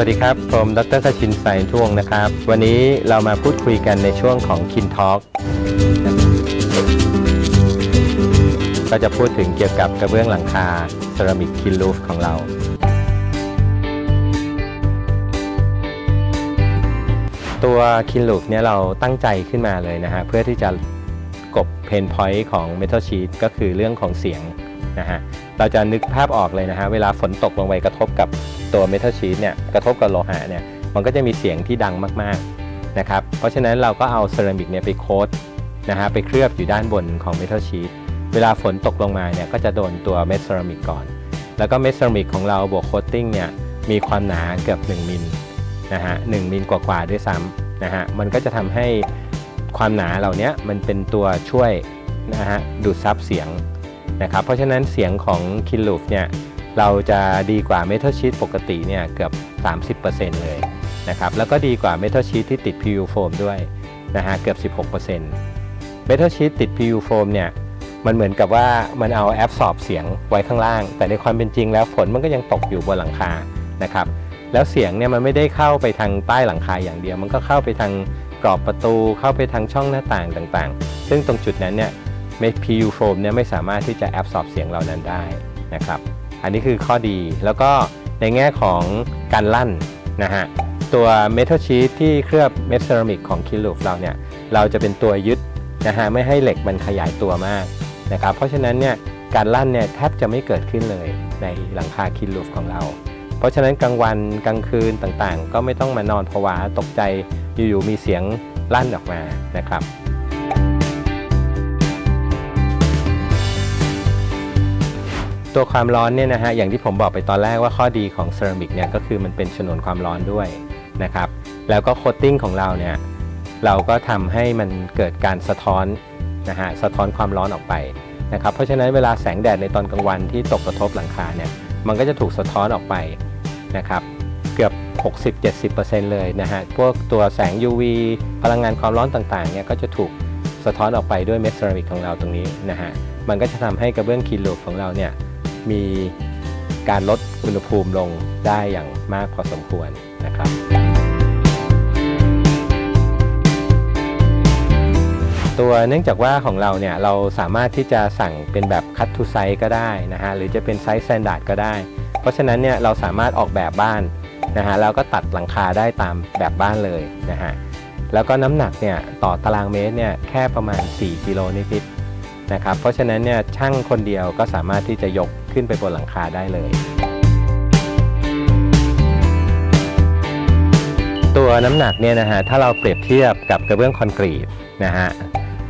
วัสดีครับ ผมดรสชินไซน์ช่วงนะครับ วันนี้เรามาพูดคุยกันในช่วงของ Kin Talk ก็จะพูดถึงเกี่ยวกับกระเบื้องหลังคาเซรามิกคินลูฟของเรา ตัวคินลูฟเนี่ยเราตั้งใจขึ้นมาเลยนะฮะ เพื่อที่จะกบเพนพอยต์ของ Metal Sheet ก็คือเรื่องของเสียงนะฮะ เราจะนึกภาพออกเลยนะฮะ เวลาฝนตกลงไปกระทบกับตัว Metal Sheet เนี่ย กระทบกับโลหะเนี่ย มันก็จะมีเสียงที่ดังมากๆนะครับ เพราะฉะนั้นเราก็เอาเซรามิกเนี่ยไปโค้ดนะฮะ ไปเคลือบอยู่ด้านบนของ Metal Sheet เวลาฝนตกลงมาเนี่ยก็จะโดนตัวเม็ดเซรามิกก่อน แล้วก็เม็ดเซรามิกของเราบวกโคตติ้งเนี่ยมีความหนาเกือบ 1 มิลนะฮะหมิลกว่าๆด้วยซ้ำนะฮะ มันก็จะทำให้ความหนาเหล่านี้มันเป็นตัวช่วยนะฮะดูดซับเสียง นะครับเพราะฉะนั้นเสียงของคินลูฟเนี่ยเราจะดีกว่าเมทัลชีตปกติเนี่ยเกือบ 30%เลยนะครับแล้วก็ดีกว่าเมทัลชีตที่ติด PU โฟมด้วยนะฮะเกือบ 16%เมทัลชีตติด PU โฟมเนี่ยมันเหมือนกับว่ามันเอาแอปสอบเสียงไว้ข้างล่าง แต่ในความเป็นจริงแล้วฝนมันก็ยังตกอยู่บนหลังคานะครับแล้วเสียงเนี่ยมันไม่ได้เข้าไปทางใต้หลังคาอย่างเดียว มันก็เข้าไปทางกรอบประตูเข้าไปทางช่องหน้าต่างต่างๆ ซึ่งตรงจุดนั้นเนี่ย PU โฟมเนี่ยไม่สามารถที่จะแอบสอบเสียงเหล่านั้นได้นะครับ อันนี้คือข้อดีแล้วก็ในแง่ของการลั่นนะฮะตัวเมทัลชีทที่เคลือบเมทเซรามิกของคิลูฟเราเนี่ยเราจะเป็นตัวยึดนะฮะไม่ให้เหล็กมันขยายตัวมากนะครับเพราะฉะนั้นเนี่ยการลั่นเนี่ยแทบจะไม่เกิดขึ้นเลยในหลังคาคิลูฟของเรา เพราะฉะนั้นกลางวันกลางคืนต่างๆ ก็ไม่ต้องมานอนผวาตกใจอยู่ๆมีเสียงลั่นออกมานะครับ ตัวความร้อนเนี่ยนะฮะอย่างที่ผมบอกไปตอนแรกว่าข้อดีของเซรามิกเนี่ยก็คือมันเป็นชนวนความร้อนด้วยนะครับแล้วก็โคตติ้งของเราเนี่ยเราก็ทำให้มันเกิดการสะท้อนนะฮะสะท้อนความร้อนออกไปนะครับเพราะฉะนั้นเวลาแสงแดดในตอนกลางวันที่ตกกระทบหลังคาเนี่ยมันก็จะถูกสะท้อนออกไปนะครับเกือบ 60-70%เลยนะฮะพวกตัวแสง UV พลังงานความร้อนต่างๆเนี่ยก็จะถูกสะท้อนออกไปด้วยเม็ดเซรามิกของเราตรงนี้นะฮะมันก็จะทำให้กระเบื้องคีลูฟของเราเนี่ย มีการลดอุณหภูมิลงได้อย่างมากพอสมควรนะครับ ตัวเนื่องจากว่าของเราเนี่ยเราสามารถที่จะสั่งเป็นแบบคัตทูไซส์ก็ได้นะฮะหรือจะเป็นไซส์สแตนดาร์ดก็ได้ เพราะฉะนั้นเนี่ยเราสามารถออกแบบบ้านนะฮะแล้วก็ตัดหลังคาได้ตามแบบบ้านเลยนะฮะแล้วก็น้ำหนักเนี่ยต่อตารางเมตรเนี่ยแค่ประมาณ 4 กิโลนิดๆนะครับเพราะฉะนั้นเนี่ยช่างคนเดียวก็สามารถที่จะยก ขึ้นไปบนหลังคาได้เลย ตัวน้ำหนักเนี่ยนะฮะถ้าเราเปรียบเทียบกับกระเบื้องคอนกรีตนะฮะ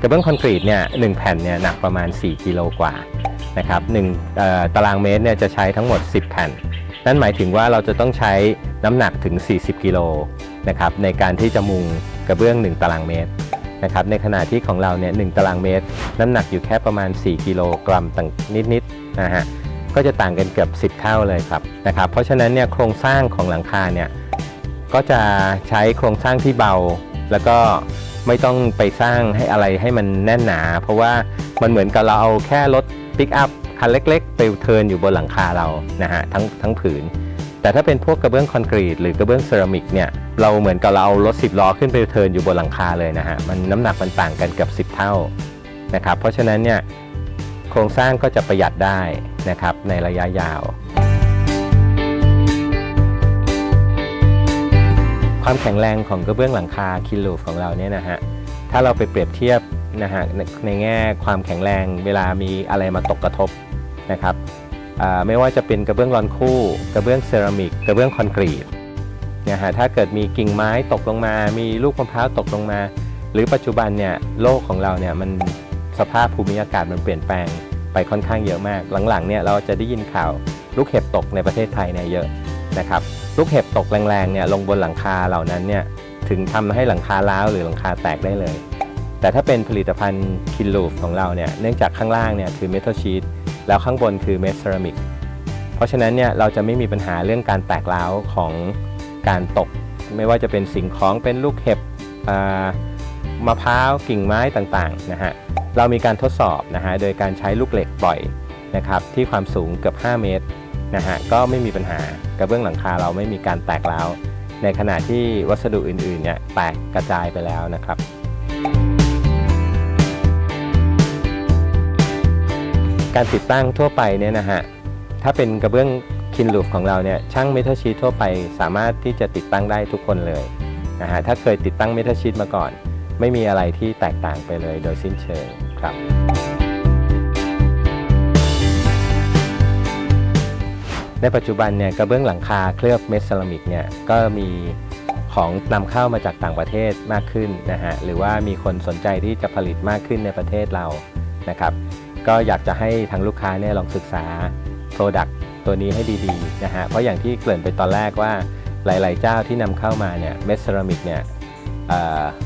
กระเบื้องคอนกรีตเนี่ยหแผ่นเนี่ยหนักประมาณ 4 กิโลกว่านะครับหนึ่งตารางเมตรเนี่ยจะใช้ทั้งหมด 10 แผ่น นั่นหมายถึงว่าเราจะต้องใช้น้ำหนักถึง 40 กิโลนะครับในการที่จะมุงกระเบื้อง 1 ตารางเมตรนะครับในขณะที่ของเราเนี่ยหตารางเมตร น้ำหนักอยู่แค่ประมาณ 4 กิโลกรัมต่างนิดๆนะฮะ ก็จะต่างกันเกือบ 10 เท่าเลยครับนะครับเพราะฉะนั้นเนี่ยโครงสร้างของหลังคาเนี่ยก็จะใช้โครงสร้างที่เบา แล้วก็ไม่ต้องไปสร้างให้อะไรให้มันแน่นหนา เพราะว่ามันเหมือนกับเราเอาแค่รถปิกอัพคันเล็กๆ ไปเทินอยู่บนหลังคาเรานะฮะทั้งทั้งผืน แต่ถ้าเป็นพวกกระเบื้องคอนกรีตหรือกระเบื้องเซรามิกเนี่ยเราเหมือนกับเราเอารถ10ล้อขึ้นไปเทินอยู่บนหลังคาเลยนะฮะมันน้ำหนักมันต่างกันเกือบ10 เท่านะครับเพราะฉะนั้นเนี่ย ครงสร้างก็จะประหยัดได้นะครับในระยะยาว ความแข็งแรงของกระเบื้องหลังคาคิลูฟของเราเนี่ยนะฮะถ้าเราไปเปรียบเทียบนะฮะในแง่ความแข็งแรงเวลามีอะไรมาตกกระทบนะครับไม่ว่าจะเป็นกระเบื้องรอนคู่ กระเบื้องเซรามิกกระเบื้องคอนกรีตนะฮะถ้าเกิดมีกิ่งไม้ตกลงมา มีลูกมะพร้าวตกลงมา หรือปัจจุบันเนี่ยโลกของเราเนี่ยมัน สภาพภูมิอากาศมันเปลี่ยนแปลงไปค่อนข้างเยอะมาก หลังๆเนี่ยเราจะได้ยินข่าวลูกเห็บตกในประเทศไทยเนี่ยเยอะนะครับลูกเห็บตกแรงๆเนี่ยลงบนหลังคาเหล่านั้นเนี่ยถึงทำให้หลังคาล้าวหรือหลังคาแตกได้เลย แต่ถ้าเป็นผลิตภัณฑ์คินลูฟของเราเนี่ยเนื่องจากข้างล่างเนี่ยคือเมทัลชีตแล้วข้างบนคือเมทเซรามิกเพราะฉะนั้นเนี่ยเราจะไม่มีปัญหาเรื่องการแตกร้าวของการตก ไม่ว่าจะเป็นสิ่งของเป็นลูกเห็บมะพร้าวกิ่งไม้ต่างๆนะฮะ เรามีการทดสอบนะฮะโดยการใช้ลูกเหล็กปล่อยนะครับที่ความสูงเกือบ 5 เมตรนะฮะก็ไม่มีปัญหากระเบื้องหลังคาเราไม่มีการแตกร้าวในขณะที่วัสดุอื่นๆเนี่ยแตกกระจายไปแล้วนะครับการติดตั้งทั่วไปเนี่ยนะฮะ ถ้าเป็นกระเบื้องคินลูฟของเราเนี่ย ช่างเมทัลชีตทั่วไปสามารถที่จะติดตั้งได้ทุกคนเลยนะฮะ ถ้าเคยติดตั้งเมทัลชีตมาก่อน ไม่มีอะไรที่แตกต่างไปเลยโดยสิ้นเชิงครับ ในปัจจุบันเนี่ยกระเบื้องหลังคาเคลือบเมดเซรามิกเนี่ยก็มีของนำเข้ามาจากต่างประเทศมากขึ้นนะฮะหรือว่ามีคนสนใจที่จะผลิตมากขึ้นในประเทศเรานะครับ ก็อยากจะให้ทางลูกค้าเนี่ยลองศึกษา Product ตัวนี้ให้ดีๆนะฮะเพราะอย่างที่เกริ่นไปตอนแรกว่าหลาย ๆ เจ้าที่นำเข้ามาเนี่ยเมดเซรามิกเนี่ย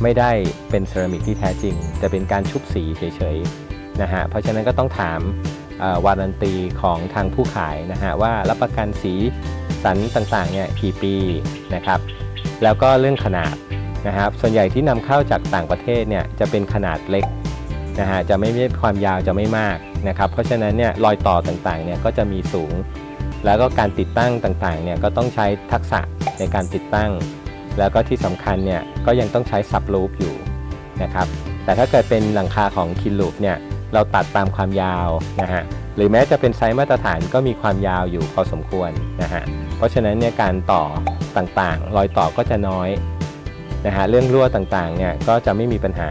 ไม่ได้เป็นเซรามิกที่แท้จริง แต่เป็นการชุบสีเฉยๆนะฮะเพราะฉะนั้นก็ต้องถามวารันตีของทางผู้ขายนะฮะว่ารับประกันสีสันต่างๆเนี่ยกี่ปีนะครับแล้วก็เรื่องขนาดนะครับส่วนใหญ่ที่นำเข้าจากต่างประเทศเนี่ยจะเป็นขนาดเล็กนะฮะจะไม่มีความยาวจะไม่มากนะครับเพราะฉะนั้นเนี่ยรอยต่อต่างๆเนี่ยก็จะมีสูง แล้วก็การติดตั้งต่างๆเนี่ยก็ต้องใช้ทักษะในการติดตั้ง แล้วก็ที่สำคัญเนี่ยก็ยังต้องใช้ซับลูปอยู่นะครับแต่ถ้าเกิดเป็นหลังคาของคินลูปเนี่ยเราตัดตามความยาวนะฮะหรือแม้จะเป็นไซส์มาตรฐานก็มีความยาวอยู่พอสมควรนะฮะเพราะฉะนั้นเนี่ยการต่อต่างๆ รอยต่อก็จะน้อยนะฮะเรื่องรั่วต่างๆเนี่ยก็จะไม่มีปัญหา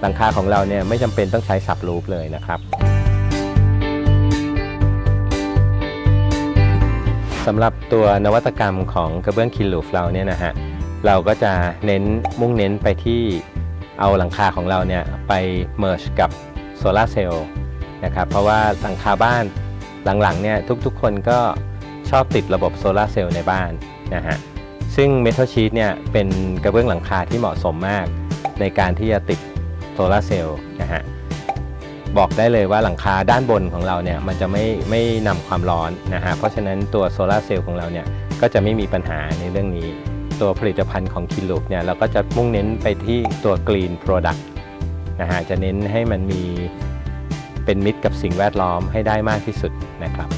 หลังคาของเราเนี่ยไม่จำเป็นต้องใช้สับลูปเลยนะครับสำหรับตัวนวัตกรรมของกระเบื้องคินลูฟเราเนี่ยนะฮะ เราก็จะเน้นมุ่งเน้นไปที่เอาหลังคาของเราเนี่ยไปเมิร์ชกับโซลาร์เซลล์นะครับเพราะว่าหลังคาบ้านหลังๆเนี่ยทุกๆคนก็ชอบติดระบบโซลาร์เซลล์ในบ้านนะฮะซึ่งเมทัลชีตเนี่ยเป็นกระเบื้องหลังคาที่เหมาะสมมาก ในการที่จะติดโซลาร์เซลล์นะฮะบอกได้เลยว่าหลังคาด้านบนของเราเนี่ยมันจะไม่ไม่นำความร้อนนะฮะเพราะฉะนั้นตัวโซลาร์เซลล์ของเราเนี่ยก็จะไม่มีปัญหาในเรื่องนี้ ตัวผลิตภัณฑ์ของคินลูปเนี่ยเราก็จะมุ่งเน้นไปที่ตัว Green Product นะฮะจะเน้นให้มันมีเป็นมิตรกับสิ่งแวดล้อมให้ได้มากที่สุดนะครับ